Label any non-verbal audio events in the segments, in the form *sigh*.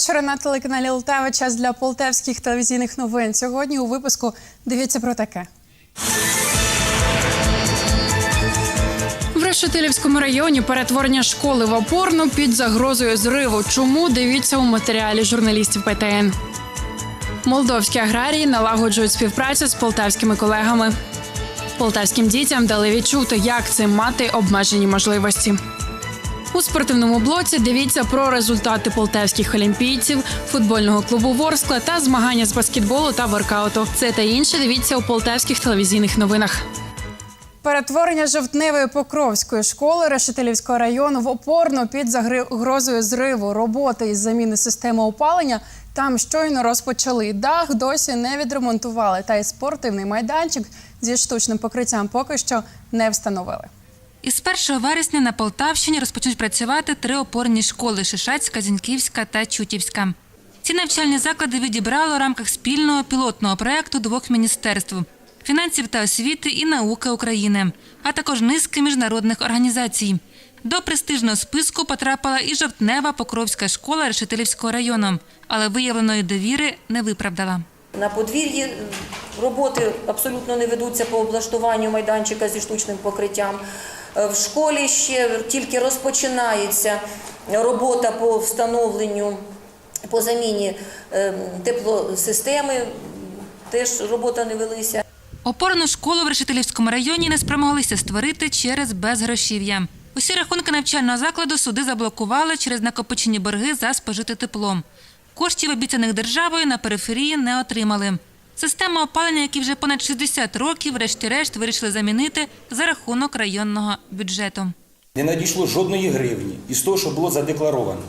вечора на телеканалі Лтава. Час для полтавських телевізійних новин. Сьогодні у випуску дивіться про таке. В Решетилівському районі перетворення школи в опорну під загрозою зриву. Чому дивіться у матеріалі журналістів ПТН? Молдовські аграрії налагоджують співпрацю з полтавськими колегами. Полтавським дітям дали відчути, як це мати обмежені можливості. У спортивному блоці дивіться про результати полтавських олімпійців, футбольного клубу Ворскла та змагання з баскетболу та воркауту. Це та інше дивіться у полтавських телевізійних новинах. Перетворення жовтневої Покровської школи Решетилівського району в опорну під загрозою зриву роботи із заміни системи опалення. Там щойно розпочали дах, досі не відремонтували. Та й спортивний майданчик зі штучним покриттям поки що не встановили. Із 1 вересня на Полтавщині розпочнуть працювати три опорні школи: Шишацька, Зіньківська та Чутівська. Ці навчальні заклади відібрали у рамках спільного пілотного проєкту двох міністерств фінансів та освіти і науки України, а також низки міжнародних організацій. До престижного списку потрапила і жовтнева Покровська школа Решетилівського району, але виявленої довіри не виправдала. На подвір'ї роботи абсолютно не ведуться по облаштуванню майданчика зі штучним покриттям. Е, В школі ще тільки розпочинається робота по встановленню, по заміні е, теплосистеми. Теж робота не велися. Опорну школу в Решетилівському районі не спромоглися створити через безгрошів'я. Усі рахунки навчального закладу суди заблокували через накопичені борги за спожите тепло. Коштів, обіцяних державою, на периферії не отримали. Систему опалення, які вже понад 60 років, врешті-решт вирішили замінити за рахунок районного бюджету. Не надійшло жодної гривні із того, що було задекларовано.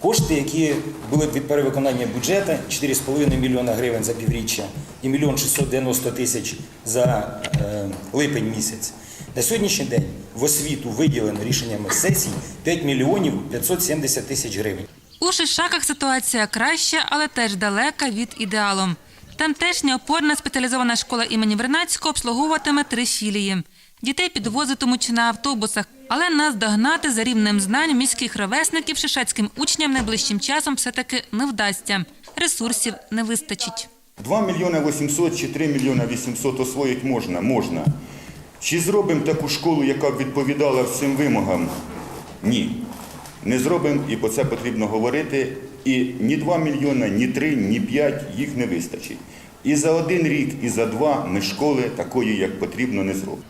Кошти, які були від перевиконання бюджету, 4,5 мільйона гривень за півріччя і 1 мільйон 690 тисяч за е, липень місяць. На сьогоднішній день в освіту виділено рішеннями сесій 5 мільйонів 570 тисяч гривень. У Шишаках ситуація краща, але теж далека від ідеалу. Тамтешня опорна спеціалізована школа імені Вернацького обслуговуватиме три філії. Дітей підвозитимуть на автобусах, але нас догнати за рівнем знань міських ровесників шишацьким учням найближчим часом все-таки не вдасться. Ресурсів не вистачить. 2 мільйони 800 чи 3 мільйони 800 освоїти можна? Можна. Чи зробимо таку школу, яка б відповідала всім вимогам? Ні. Не зробимо, і про це потрібно говорити. І ні 2 мільйони, ні 3, ні 5 їх не вистачить. І за один рік, і за два ми школи такої, як потрібно, не зробимо.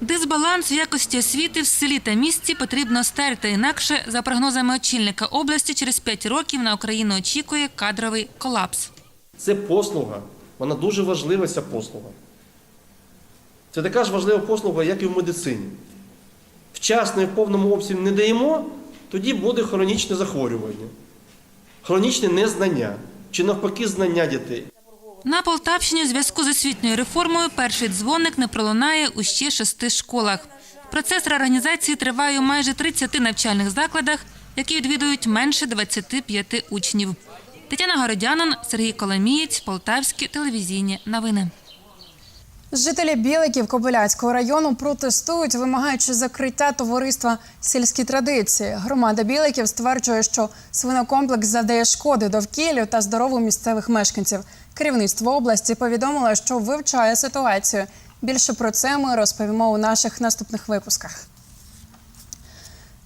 Дисбаланс в якості освіти в селі та місті потрібно стерти, інакше, за прогнозами очільника області, через 5 років на Україну очікує кадровий колапс. Це послуга. Вона дуже важлива, ця послуга. Це така ж важлива послуга, як і в медицині. Вчасно і в повному обсязі не даємо, тоді буде хронічне захворювання, хронічне незнання чи навпаки знання дітей. На Полтавщині у зв'язку з освітньою реформою перший дзвоник не пролунає у ще шести школах. Процес реорганізації триває у майже 30 навчальних закладах, які відвідують менше 25 учнів. Тетяна Городянин, Сергій Коломієць, Полтавські телевізійні новини. Жителі Біликів Кобиляцького району протестують, вимагаючи закриття товариства сільські традиції. Громада Біликів стверджує, що свинокомплекс завдає шкоди довкіллю та здорову місцевих мешканців. Керівництво області повідомило, що вивчає ситуацію. Більше про це ми розповімо у наших наступних випусках.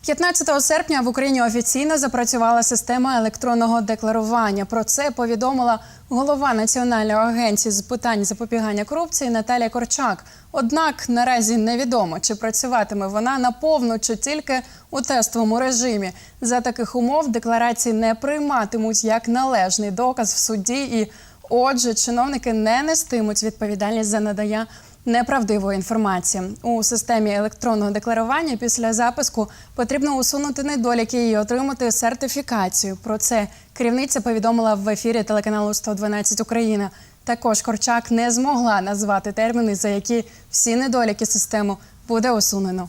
15 серпня в Україні офіційно запрацювала система електронного декларування. Про це повідомила голова Національної агенції з питань запобігання корупції Наталія Корчак. Однак наразі невідомо, чи працюватиме вона наповну, чи тільки у тестовому режимі. За таких умов декларації не прийматимуть як належний доказ в суді, і отже, чиновники не нестимуть відповідальність за надання неправдивої інформації у системі електронного декларування. Після записку потрібно усунути недоліки і отримати сертифікацію. Про це керівниця повідомила в ефірі телеканалу 112 Україна. Також Корчак не змогла назвати терміни, за які всі недоліки систему буде усунено.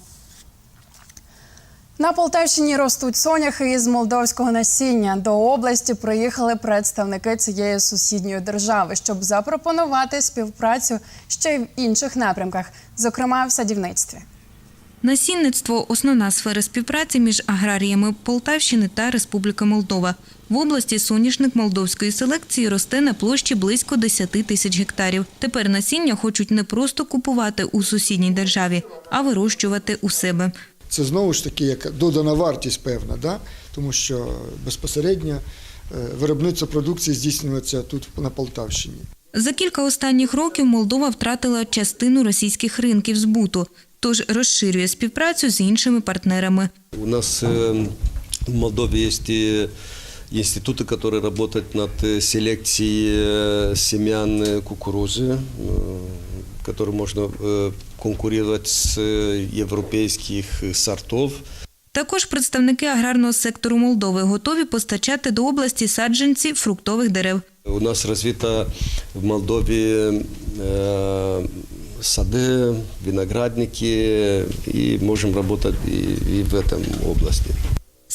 На Полтавщині ростуть соняхи із молдовського насіння. До області приїхали представники цієї сусідньої держави, щоб запропонувати співпрацю ще й в інших напрямках, зокрема в садівництві. Насінництво основна сфера співпраці між аграріями Полтавщини та Республіки Молдова. В області соняшник молдовської селекції росте на площі близько 10 тисяч гектарів. Тепер насіння хочуть не просто купувати у сусідній державі, а вирощувати у себе. Це знову ж таки як додана вартість певна, да? тому що безпосередньо е, виробництво продукції здійснюється тут на Полтавщині. За кілька останніх років Молдова втратила частину російських ринків збуту, тож розширює співпрацю з іншими партнерами. У нас э, в Молдове есть и институты, которые работают над э, селекцией э, семян э, кукурузы, э, которые можно э, конкурировать с э, европейских э, сортов. Також представники аграрного сектору Молдови готові постачати до області саджанці фруктових дерев. У нас развито в Молдове э, сады, виноградники, и можем работать и, и в этом области.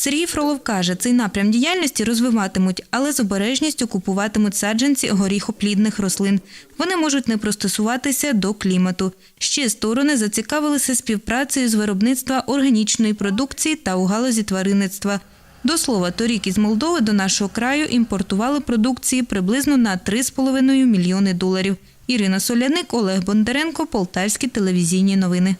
Сергій Фролов каже, цей напрям діяльності розвиватимуть, але з обережністю купуватимуть саджанці горіхоплідних рослин. Вони можуть не пристосуватися до клімату. Ще сторони зацікавилися співпрацею з виробництва органічної продукції та у галузі тваринництва. До слова, торік із Молдови до нашого краю імпортували продукції приблизно на 3,5 мільйони доларів. Ірина Соляник, Олег Бондаренко, Полтавські телевізійні новини.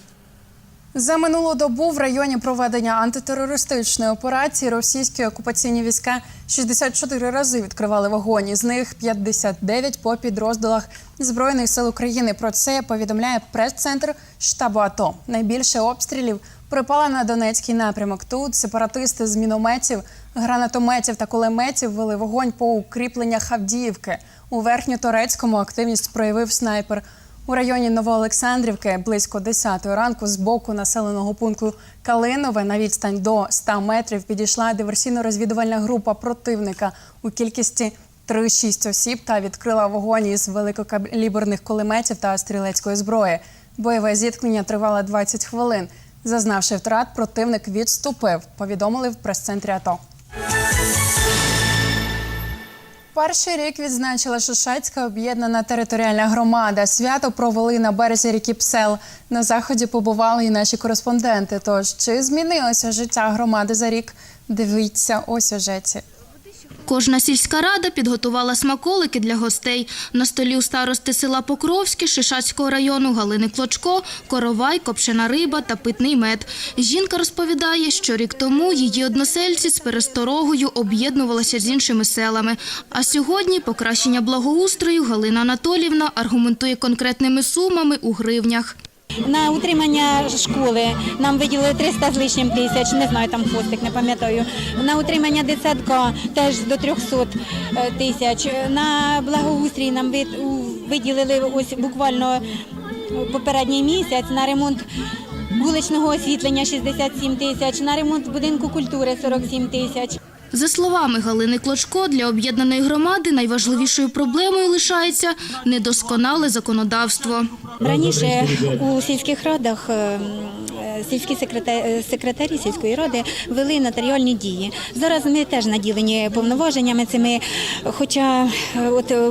За минулу добу в районі проведення антитерористичної операції російські окупаційні війська 64 рази відкривали вогонь. Із них 59 по підрозділах Збройних сил України. Про це повідомляє прес-центр штабу АТО. Найбільше обстрілів припало на Донецький напрямок. Тут сепаратисти з мінометів, гранатометів та кулеметів вели вогонь по укріпленнях Авдіївки. У верхньоторецькому активність проявив снайпер. У районі Новоолександрівки близько 10 ранку з боку населеного пункту Калинове на відстань до 100 метрів підійшла диверсійно-розвідувальна група противника у кількості 3-6 осіб та відкрила вогонь із великокаліберних кулеметів та стрілецької зброї. Бойове зіткнення тривало 20 хвилин. Зазнавши втрат, противник відступив. Повідомили в прес-центрі АТО. Перший рік відзначила Шушацька об'єднана територіальна громада. Свято провели на березі ріки Псел. На заході побували і наші кореспонденти. Тож чи змінилося життя громади за рік? Дивіться у сюжеті. Кожна сільська рада підготувала смаколики для гостей. На столі у старости села Покровське, Шишацького району Галини Клочко, коровай, копчена риба та питний мед. Жінка розповідає, що рік тому її односельці з пересторогою об'єднувалися з іншими селами. А сьогодні покращення благоустрою Галина Анатолівна аргументує конкретними сумами у гривнях. На утримання школи нам виділили 300 з лишнім тисяч, не знаю, там хвостик, не пам'ятаю. На утримання дитсадка теж до 300 е, тисяч. На благоустрій нам виділили ось буквально попередній місяць на ремонт вуличного освітлення 67 тисяч, на ремонт будинку культури 47 тисяч. За словами Галини Клочко, для об'єднаної громади найважливішою проблемою лишається недосконале законодавство. Раніше у сільських радах е, м, е, сільські секретарі, секретарі сільської ради вели нотаріальні дії. Зараз ми теж наділені повноваженнями цими, хоча е, от е,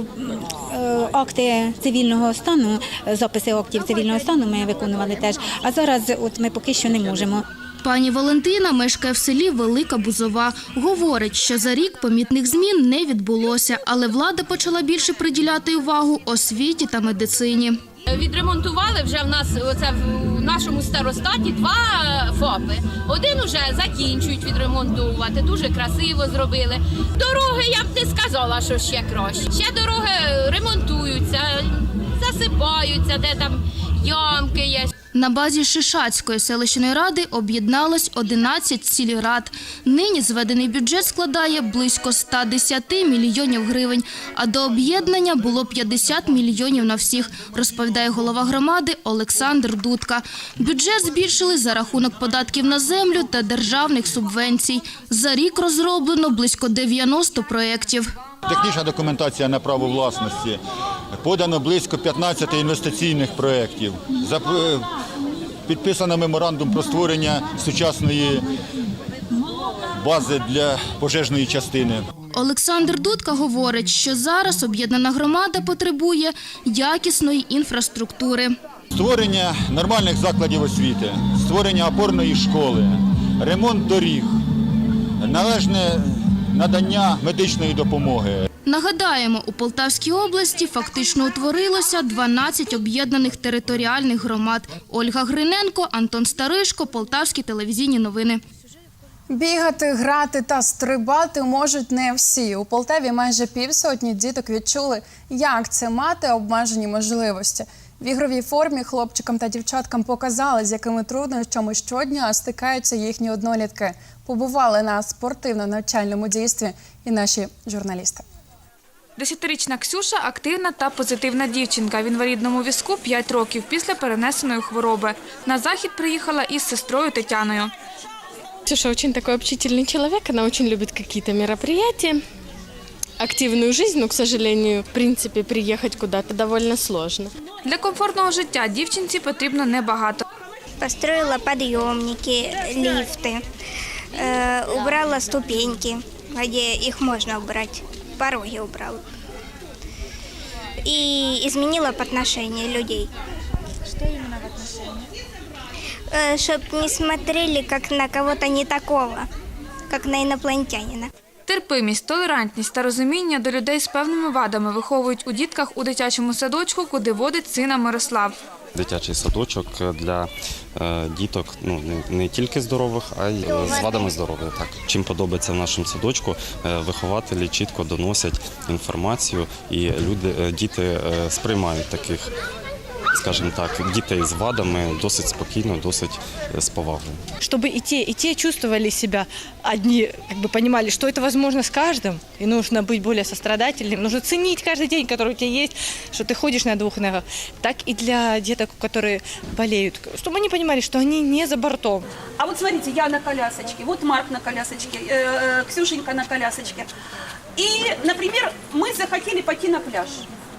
е, акти цивільного стану, е, записи актів цивільного стану ми виконували теж. А зараз от ми поки що не можемо. Пані Валентина мешкає в селі Велика Бузова. Говорить, що за рік помітних змін не відбулося, але влада почала більше приділяти увагу освіті та медицині. Відремонтували вже в нас оце в нашому старостаті два ФОПи. Один уже закінчують відремонтувати, дуже красиво зробили. Дороги я б не сказала, що ще краще. Ще дороги ремонтуються, засипаються, де там ямки є. На базі Шишацької селищної ради об'єдналось 11 сільрад. Нині зведений бюджет складає близько 110 мільйонів гривень, а до об'єднання було 50 мільйонів на всіх, розповідає голова громади Олександр Дудка. Бюджет збільшили за рахунок податків на землю та державних субвенцій. За рік розроблено близько 90 проєктів. Технічна документація на право власності. Подано близько 15 інвестиційних проєктів. Зап- Підписано меморандум про створення сучасної бази для пожежної частини. Олександр Дудка говорить, що зараз об'єднана громада потребує якісної інфраструктури. Створення нормальних закладів освіти, створення опорної школи, ремонт доріг, належне, надання медичної допомоги. Нагадаємо, у Полтавській області фактично утворилося 12 об'єднаних територіальних громад. Ольга Гриненко, Антон Старишко, Полтавські телевізійні новини. Бігати, грати та стрибати можуть не всі. У Полтаві майже півсотні діток відчули, як це мати обмежені можливості. В ігровій формі хлопчикам та дівчаткам показали, з якими труднощами щодня стикаються їхні однолітки Побували на спортивно-навчальному дійстві і наші журналісти. Десятирічна Ксюша активна та позитивна дівчинка. В інвалідному візку 5 років після перенесеної хвороби. На захід приїхала із сестрою Тетяною. Ксюша очень такой общительный человек, она очень любит какие-то мероприятия, активную жизнь, но, к сожалению, в принципе, приехать куда-то довольно сложно. Для комфортного життя дівчинці потрібно небагато. Построила подъемники, лифты, э, убрала ступеньки, где их можно убрать, пороги убрала. И изменила подношение людей. Что именно в отношении? Чтобы не смотрели как на кого-то не такого, как на инопланетянина. Терпимість, толерантність та розуміння до людей з певними вадами виховують у дітках у дитячому садочку, куди водить сина Мирослав. Дитячий садочок для е, діток ну не, тільки здорових, а й е, з вадами здоров'я. Так чим подобається в нашому садочку, е, вихователі чітко доносять інформацію, і люди, діти сприймають таких, скажімо так, дітей з вадами досить спокійно, досить е, з повагою. Чтобы и те, и те чувствовали себя одни, как бы понимали, что это возможно с каждым, и нужно быть более сострадательным, нужно ценить каждый день, который у тебя есть, что ты ходишь на двух ногах, так и для деток, которые болеют, чтобы они понимали, что они не за бортом. А вот смотрите, я на колясочке, вот Марк на колясочке, э, Ксюшенька на колясочке. И, например, мы захотели пойти на пляж.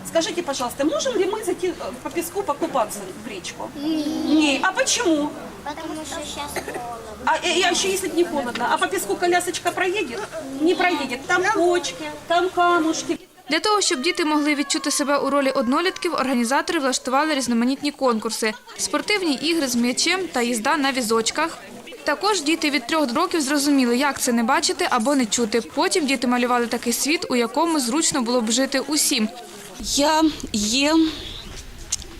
Скажите, пожалуйста, можем ли мы зайти э, по песку покупаться в речку? Нет. А почему? Потому что сейчас холодно. А э, а еще если б не холодно, а по песку колясочка проедет? Не проедет. Там кочки, там камушки. Для того, щоб діти могли відчути себе у ролі однолітків, організатори влаштували різноманітні конкурси, спортивні ігри з м'ячем та їзда на візочках. Також діти від трьох років зрозуміли, як це не бачити або не чути. Потім діти малювали такий світ, у якому зручно було б жити усім. Я є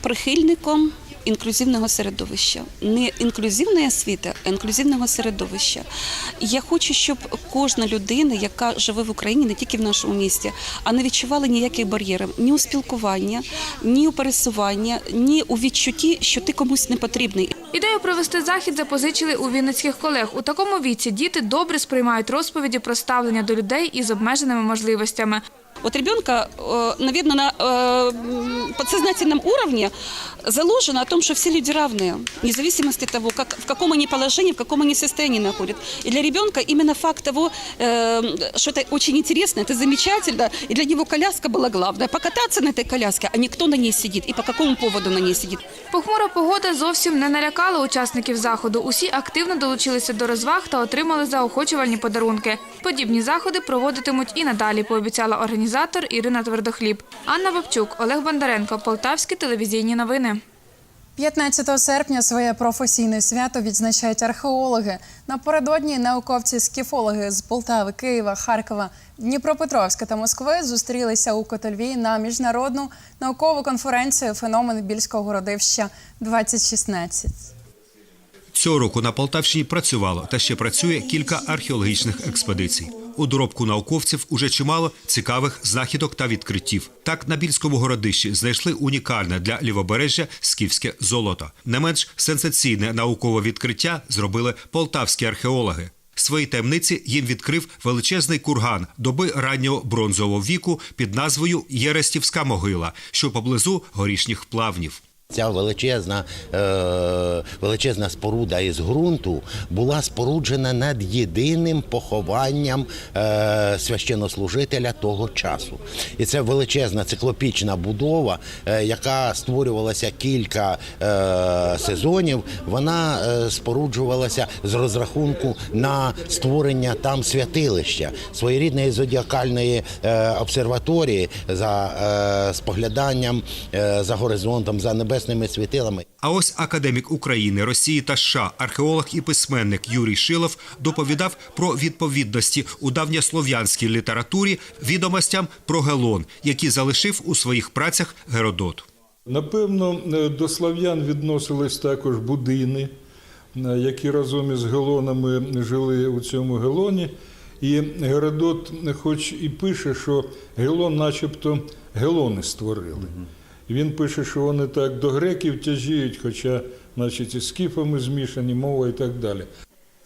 прихильником інклюзивного середовища. Не інклюзивної освіти, а інклюзивного середовища. Я хочу, щоб кожна людина, яка живе в Україні, не тільки в нашому місті, а не відчувала ніяких бар'єрів ні у спілкуванні, ні у пересуванні, ні у відчутті, що ти комусь не потрібний. Ідею провести захід запозичили у вінницьких колег. У такому віці діти добре сприймають розповіді про ставлення до людей із обмеженими можливостями. Вот ребенка, наверное, на э, м, подсознательном уровне заложено о том, что все люди равные, вне зависимости от того, как, в каком они положении, в каком они состоянии находят. И для ребенка именно факт того, э, что это очень интересно, это замечательно, и для него коляска была главная. Покататься на этой коляске, а не кто на ней сидит и по какому поводу на ней сидит. Похмура погода зовсім не налякала учасників заходу. Усі активно долучилися до розваг та отримали заохочувальні подарунки. Подібні заходи проводитимуть і надалі, пообіцяла організатор Ірина Твердохліб. Анна Бабчук, Олег Бондаренко, Полтавські телевізійні новини. 15 серпня своє професійне свято відзначають археологи. Напередодні науковці-скіфологи з Полтави, Києва, Харкова, Дніпропетровська та Москви зустрілися у Котельві на міжнародну наукову конференцію Феномен більського городища 2016 Цього року на Полтавщині працювало та ще працює кілька археологічних експедицій. У доробку науковців уже чимало цікавих знахідок та відкриттів. Так на більському городищі знайшли унікальне для лівобережжя скіфське золото. Не менш сенсаційне наукове відкриття зробили полтавські археологи. Свої таємниці їм відкрив величезний курган доби раннього бронзового віку під назвою Єрестівська могила, що поблизу горішніх плавнів. Ця величезна, е, величезна споруда із ґрунту була споруджена над єдиним похованням е, священнослужителя того часу. І це величезна циклопічна будова, е, яка створювалася кілька е, сезонів. Вона е, споруджувалася з розрахунку на створення там святилища, своєрідної зодіакальної е, обсерваторії за е, спогляданням е, за горизонтом, за небесним небесними світилами. А ось академік України, Росії та США, археолог і письменник Юрій Шилов доповідав про відповідності у давньослов'янській літературі відомостям про Гелон, які залишив у своїх працях Геродот. Напевно, е, до слав'ян відносились також будини, е, які разом із гелонами жили у цьому гелоні. І Геродот, хоч і пише, що гелон, начебто, гелони створили. І Він пише, що вони так до греків тяжіють, хоча, значить, із скіфами змішані, мова і так далі.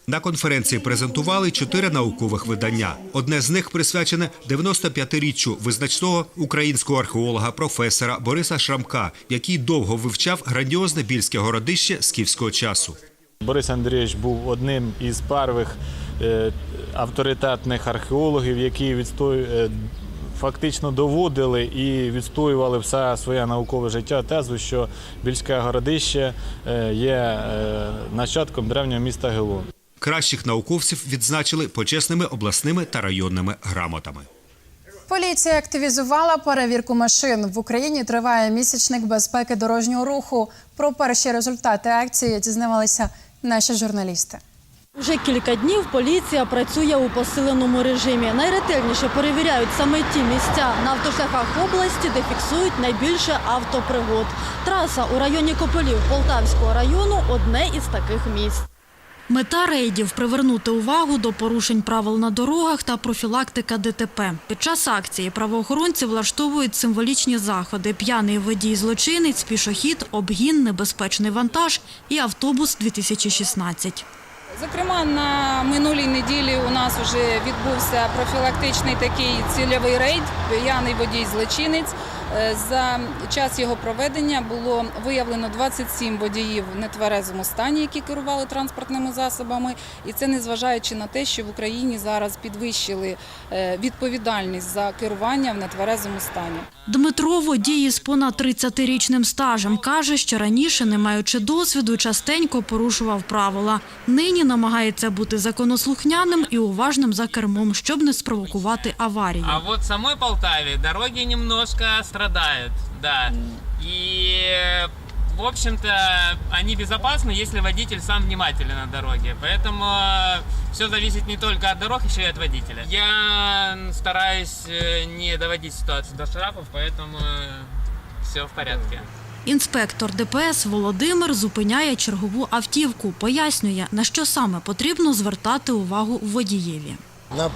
На конференції презентували чотири наукових видання. Одне з них присвячене 95-річчю визначного українського археолога професора Бориса Шрамка, який довго вивчав грандіозне більське городище скіфського часу. Борис Андрійович був одним із перших е, авторитетних археологів, які відстою, е, фактично доводили і відстоювали все своє наукове життя тезу, що Більське городище е, є е, нащадком древнього міста Гелон. Кращих науковців відзначили почесними обласними та районними грамотами. Поліція активізувала перевірку машин. В Україні триває місячник безпеки дорожнього руху. Про перші результати акції дізнавалися наші журналісти. Уже кілька днів поліція працює у посиленому режимі. Найретельніше перевіряють саме ті місця на автошляхах області, де фіксують найбільше автопригод. Траса у районі Кополів Полтавського району одне із таких місць. Мета рейдів привернути увагу до порушень правил на дорогах та профілактика ДТП. Під час акції правоохоронці влаштовують символічні заходи: п'яний водій злочинець, пішохід, обгін, небезпечний вантаж і автобус 2016 Зокрема, на минулій неділі у нас вже відбувся профілактичний такий цільовий рейд п'яний водій злочинець. Е, За час його проведення було виявлено 27 водіїв в нетверезому стані, які керували транспортними засобами. І це незважаючи на те, що в Україні зараз підвищили е, відповідальність за керування в нетверезому стані. Дмитро, водій із понад 30-річним стажем, каже, що раніше, не маючи досвіду, частенько порушував правила. Нині намагається бути законослухняним і уважним за кермом, щоб не спровокувати аварії. А вот в самой Полтаве дороги немножко страдают, да. И, в общем-то, они безопасны, если водитель сам внимателен на дороге. Поэтому все зависит не только от дорог, еще и от водителя. Я стараюсь э, не доводить ситуацию до штрафов, поэтому все в порядке. Інспектор ДПС Володимир зупиняє чергову автівку, пояснює, на що саме потрібно звертати увагу водієві. на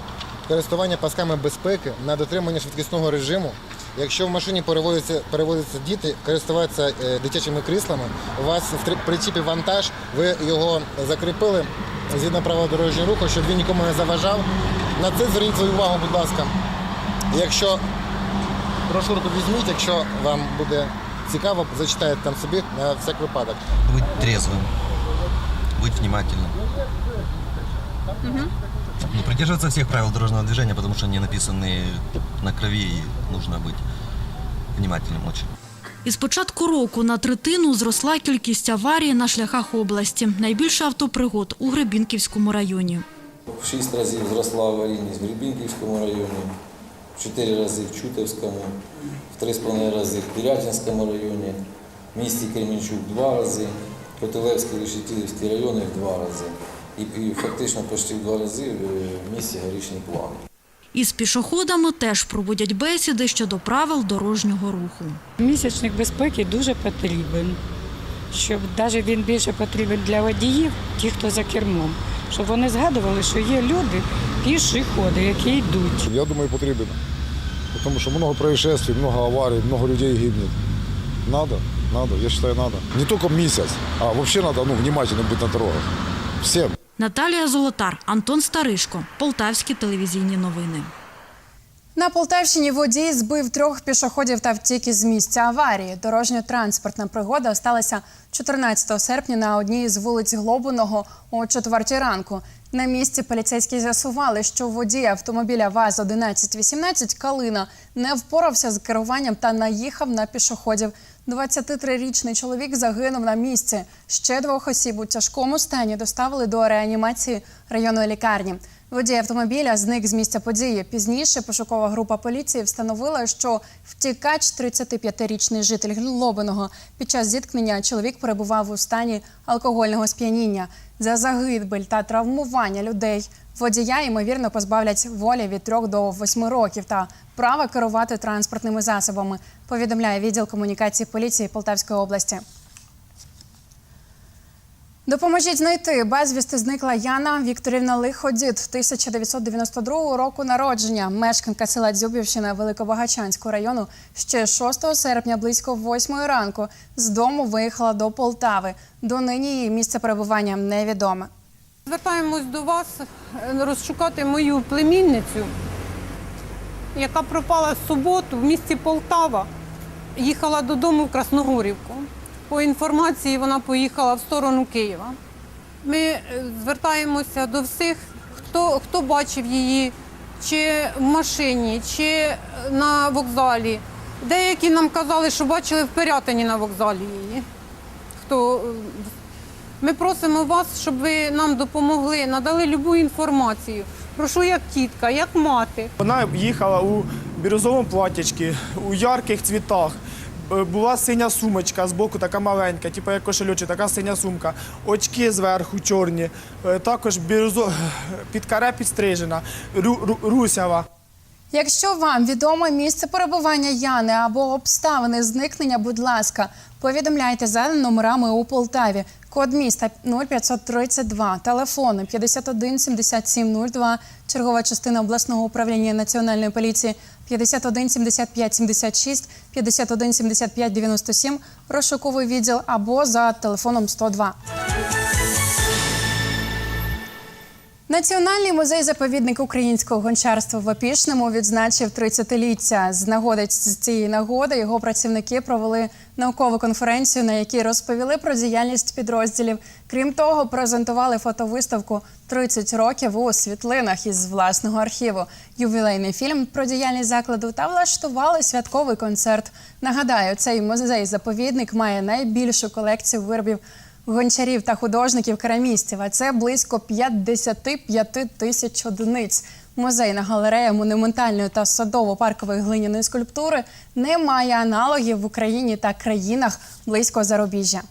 користування пасками безпеки, на дотримання швидкісного режиму. Якщо в машині перевозяться, перевозяться діти, користуватися е, дитячими кріслами, у вас в три- причіпі вантаж, ви його закріпили згідно правил дорожнього руху, щоб він нікому не заважав. На це зверніть свою увагу, будь ласка. Якщо брошурку візьміть, якщо вам буде цікаво, зачитайте там собі на всяк випадок. Быть трезвым, быть внимательным. Ну, придерживаться всех правил дорожного движения, потому что они написаны на крови, и нужно быть внимательным очень. Із початку року на третину зросла кількість аварій на шляхах області. Найбільше автопригод у Гребінківському районі. В 6 разів зросла аварійність в Гребінківському районі, в 4 рази в Чутовському, в 3,5 рази в Пірятинському районі, в місті Кременчук 2 рази, Котелевський, Решетілівський райони в 2 рази. І, і фактично почти в 2 рази е, в місті Горішній план. Із пішоходами теж проводять бесіди щодо правил дорожнього руху. Місячник безпеки дуже потрібен, щоб навіть він більше потрібен для водіїв, ті, хто за кермом, щоб вони згадували, що є люди, пішоходи, які йдуть. Я думаю, потрібен. Потому что много происшествий, много аварий, много людей гибнет. Надо, надо, я считаю, надо. Не только месяц, а вообще надо ну, внимательно быть на дорогах. Всем. Наталія Золотар, Антон Старишко, Полтавські телевізійні новини. На Полтавщині водій збив трьох пішоходів та втік із місця аварії. Дорожньо-транспортна пригода сталася 14 серпня на одній з вулиць Глобуного о 4 ранку. На місці поліцейські з'ясували, що водій автомобіля ВАЗ-1118 Калина не впорався з керуванням та наїхав на пішоходів. 23-річний чоловік загинув на місці. Ще двох осіб у тяжкому стані доставили до реанімації районної лікарні. Водій автомобіля зник з місця події. Пізніше пошукова група поліції встановила, що втікач, 35-річний житель Лобиного, під час зіткнення чоловік перебував у стані алкогольного сп'яніння. За загибель та травмування людей водія ймовірно позбавлять волі від 3 до 8 років та права керувати транспортними засобами. Повідомляє відділ комунікації поліції Полтавської області. Допоможіть знайти безвісти зникла Яна Вікторівна Лиходід, 1992 року народження, мешканка села Дзюбівщина Великобагачанського району. Ще 6 серпня близько 8 ранку з дому виїхала до Полтави. Донині її місце перебування невідоме. Звертаємось до вас е, розшукати мою племінницю, яка пропала в суботу в місті Полтава. Їхала додому в Красногорівку. По інформації вона поїхала в сторону Києва. Ми е, звертаємося до всіх, хто, хто бачив її чи в машині, чи на вокзалі. Деякі нам казали, що бачили в Пирятині на вокзалі її. Хто е, ми просимо вас, щоб ви нам допомогли, надали любу інформацію. Прошу як тітка, як мати. Вона їхала у бірюзовому платячці, у ярких цвітах. Е, Була синя сумочка з боку, така маленька, типу як кошельочок, така синя сумка. Очки зверху чорні. Е, Також бірзо *sighs* під каре підстрижена, ру- русява. Якщо вам відомо місце перебування Яни або обставини зникнення, будь ласка, повідомляйте за номерами у Полтаві. Код міста 0532, телефони 51 77 02, чергова частина обласного управління національної поліції 51 75 76, 51 75 97, розшуковий відділ або за телефоном 102. Національний музей-заповідник українського гончарства в Опішному відзначив 30-ліття. З нагоди з цієї нагоди його працівники провели наукову конференцію, на якій розповіли про діяльність підрозділів. Крім того, презентували фотовиставку «30 років у світлинах із власного архіву, ювілейний фільм про діяльність закладу та влаштували святковий концерт. Нагадаю, цей музей-заповідник має найбільшу колекцію виробів гончарів та художників-керамістів, а це близько 55 тисяч одиниць. Музейна галерея монументальної та садово-паркової глиняної скульптури не має аналогів в Україні та країнах близького зарубіжжя.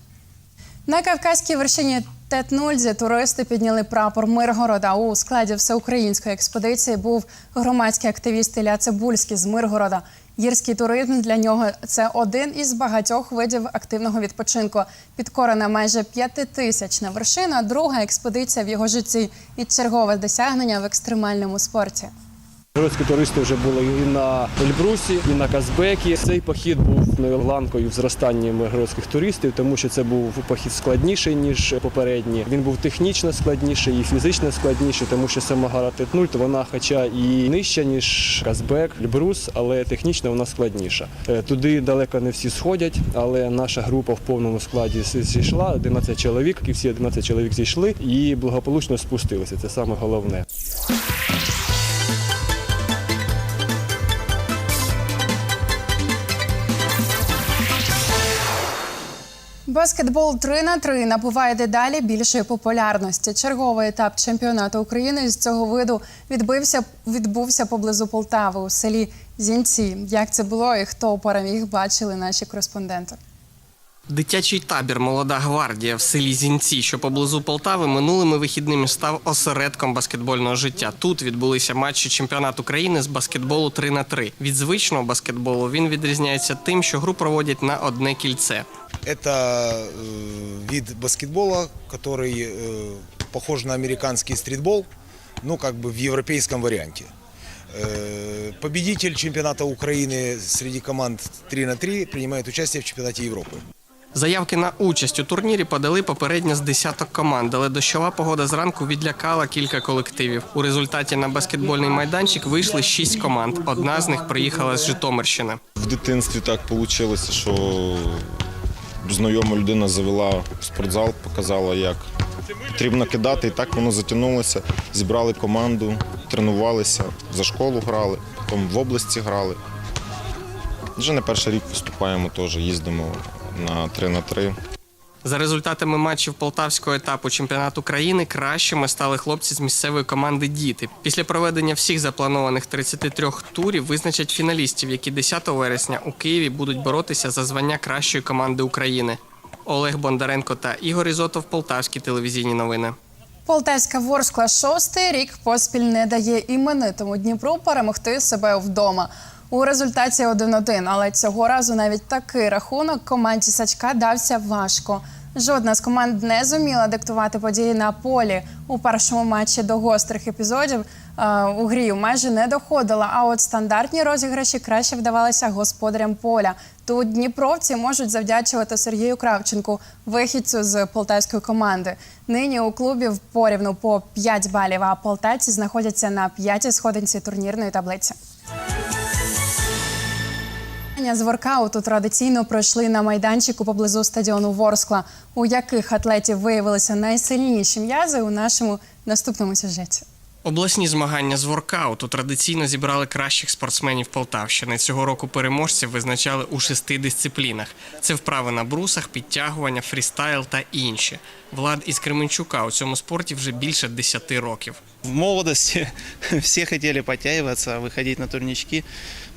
На Кавказькій вершині Тетнульзі туристи підняли прапор Миргорода. У складі всеукраїнської експедиції був громадський активіст Ілля Цибульський з Миргорода. Гірський туризм для нього це один із багатьох видів активного відпочинку. Підкорена майже п'ятитисячна вершина, друга експедиція в його житті і чергове досягнення в екстремальному спорті. Городські туристи вже були і на Ельбрусі, і на Казбекі. Цей похід був ланкою в зростанні городських туристів, тому що це був похід складніший ніж попередній. Він був технічно складніший і фізично складніший, тому що сама гора Тетнульт, вона, хоча і нижча ніж Казбек, Ельбрус, але технічно вона складніша. Е, Туди далеко не всі сходять, але наша група в повному складі зійшла 11 чоловік, і всі 11 чоловік зійшли і благополучно спустилися. Це саме головне. Баскетбол 3 на 3 набуває дедалі більшої популярності. Черговий етап чемпіонату України з цього виду відбився відбувся поблизу Полтави у селі Зінці. Як це було і хто переміг, бачили наші кореспонденти. Дитячий табір Молода гвардія в селі Зінці, що поблизу Полтави, минулими вихідними став осередком баскетбольного життя. Тут відбулися матчі чемпіонату країни з баскетболу 3 на 3 Від звичного баскетболу він відрізняється тим, що гру проводять на одне кільце. Это э, вид баскетбола, который э, похож на американский стритбол, ну как бы в европейском варианте. Э, победитель чемпионата Украины среди команд 3 на 3 принимает участие в чемпионате Европы. Заявки на участь у турнірі подали попередньо з десяток команд, але дощова погода зранку відлякала кілька колективів. У результаті на баскетбольний майданчик вийшли шість команд. Одна з них приїхала з Житомирщини. В дитинстві так вийшло, що знайома людина завела спортзал, показала, як потрібно кидати, і так воно затягнулося. Зібрали команду, тренувалися, за школу грали, потім в області грали. Вже не перший рік виступаємо, теж їздимо на 3 на 3. За результатами матчів полтавського етапу чемпіонату країни кращими стали хлопці з місцевої команди Діти. Після проведення всіх запланованих 33 турів визначать фіналістів, які 10 вересня у Києві будуть боротися за звання кращої команди України. Олег Бондаренко та Ігор Ізотов, Полтавські телевізійні новини. Полтавська Ворскла шостий рік поспіль не дає іменитому Дніпру перемогти себе вдома. У результаті 1-1, але цього разу навіть такий рахунок команді Сачка дався важко. Жодна з команд не зуміла диктувати події на полі. У першому матчі до гострих епізодів е, у грі майже не доходила. А от стандартні розіграші краще вдавалися господарям поля. Тут дніпровці можуть завдячувати Сергію Кравченку, вихідцю з полтавської команди. Нині у клубі порівну по 5 балів, а полтавці знаходяться на п'ятій сходинці турнірної таблиці. З воркауту традиційно пройшли на майданчику поблизу стадіону Ворскла. У яких атлетів виявилися найсильніші м'язи у нашому наступному сюжеті. Обласні змагання з воркауту традиційно зібрали кращих спортсменів Полтавщини. Цього року переможців визначали у шести дисциплінах: це вправи на брусах, підтягування, фрістайл та інші. Влад із Кременчука у цьому спорті вже більше 10 років. В молодости *laughs* все хотели подтягиваться, выходить на турнички,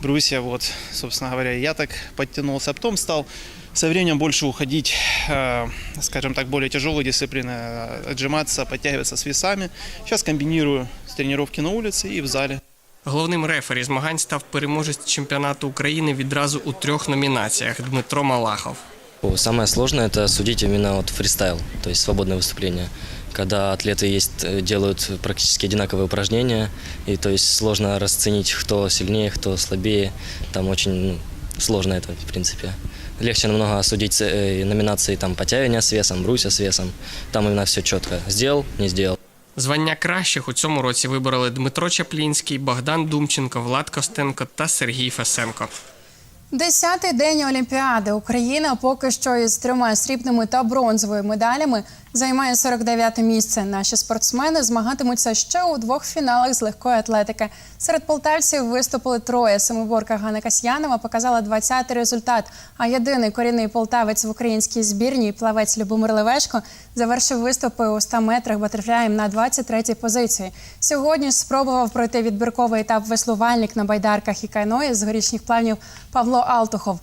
брусья, вот, собственно говоря, я так подтянулся, а потом стал со временем больше уходить, э, скажем так, более тяжелые дисциплины, э, отжиматься, подтягиваться с весами. Сейчас комбинирую с тренировки на улице и в зале. Головним рефері змагань став переможець чемпіонату України відразу у трьох номінаціях Дмитро Малахов. О, Самое сложное это судить именно вот фристайл, то есть свободное выступление. Когда атлеты есть, э, делают практически одинаковые упражнения, и то есть сложно расценить, кто сильнее, кто слабее. Там очень ну, сложно это, в принципе. Легче намного судить э, номинации там подтягивания с весом, бруся с весом. Там именно все четко. Сделал, не сделал. Звання кращих у цьому році вибороли Дмитро Чаплінський, Богдан Думченко, Влад Костенко та Сергій Фесенко. Десятий день Олімпіади. Україна поки що із трьома срібними та бронзовими медалями займає 49-те місце. Наші спортсмени змагатимуться ще у двох фіналах з легкої атлетики. Серед полтавців виступили троє. Самоборка Ганна Касьянова показала 20-й результат. А єдиний корінний полтавець в українській збірній плавець Любомир Левешко завершив виступи у 100 метрах батерфляєм на 23-й позиції. Сьогодні спробував пройти відбірковий етап веслувальник на байдарках і кайної з горішніх плавнів Павло Алтухов.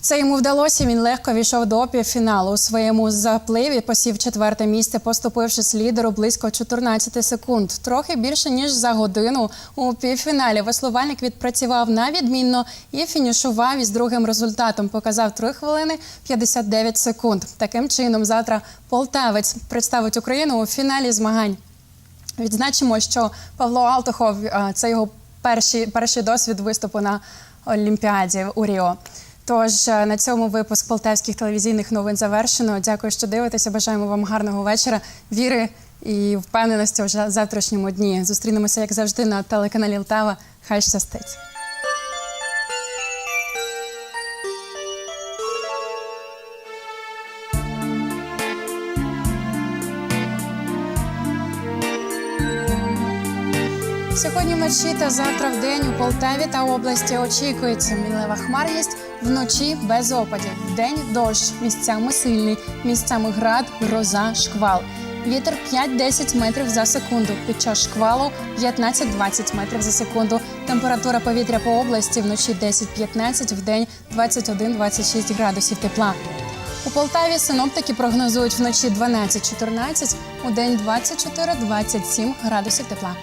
Це йому вдалося. Він легко війшов до півфіналу. У своєму запливі посів четверте місце, поступившись лідеру близько 14 секунд. Трохи більше ніж за годину у півфіналі. Веслувальник відпрацював на відмінно і фінішував із другим результатом. Показав 3 хвилини 59 секунд. Таким чином, завтра полтавець представить Україну у фіналі змагань. Відзначимо, що Павло Алтухов це його перший, перший досвід виступу на Олімпіаді у Ріо. Тож е, на цьому випуск полтавських телевізійних новин завершено. Дякую, що дивитеся. Бажаємо вам гарного вечора, віри і впевненості в завтрашньому дні. Зустрінемося, як завжди, на телеканалі Лтава. Хай щастить. Сьогодні вночі та завтра в день у Полтаві та області очікується мінлива хмарність, вночі без опадів. Вдень дощ, місцями сильний, місцями град, гроза, шквал. Вітер 5-10 метрів за секунду. Під час шквалу 15-20 метрів за секунду. Температура повітря по області вночі 10-15, вдень 21-26 градусів тепла. У Полтаві синоптики прогнозують вночі 12-14, у день 24-27 градусів тепла.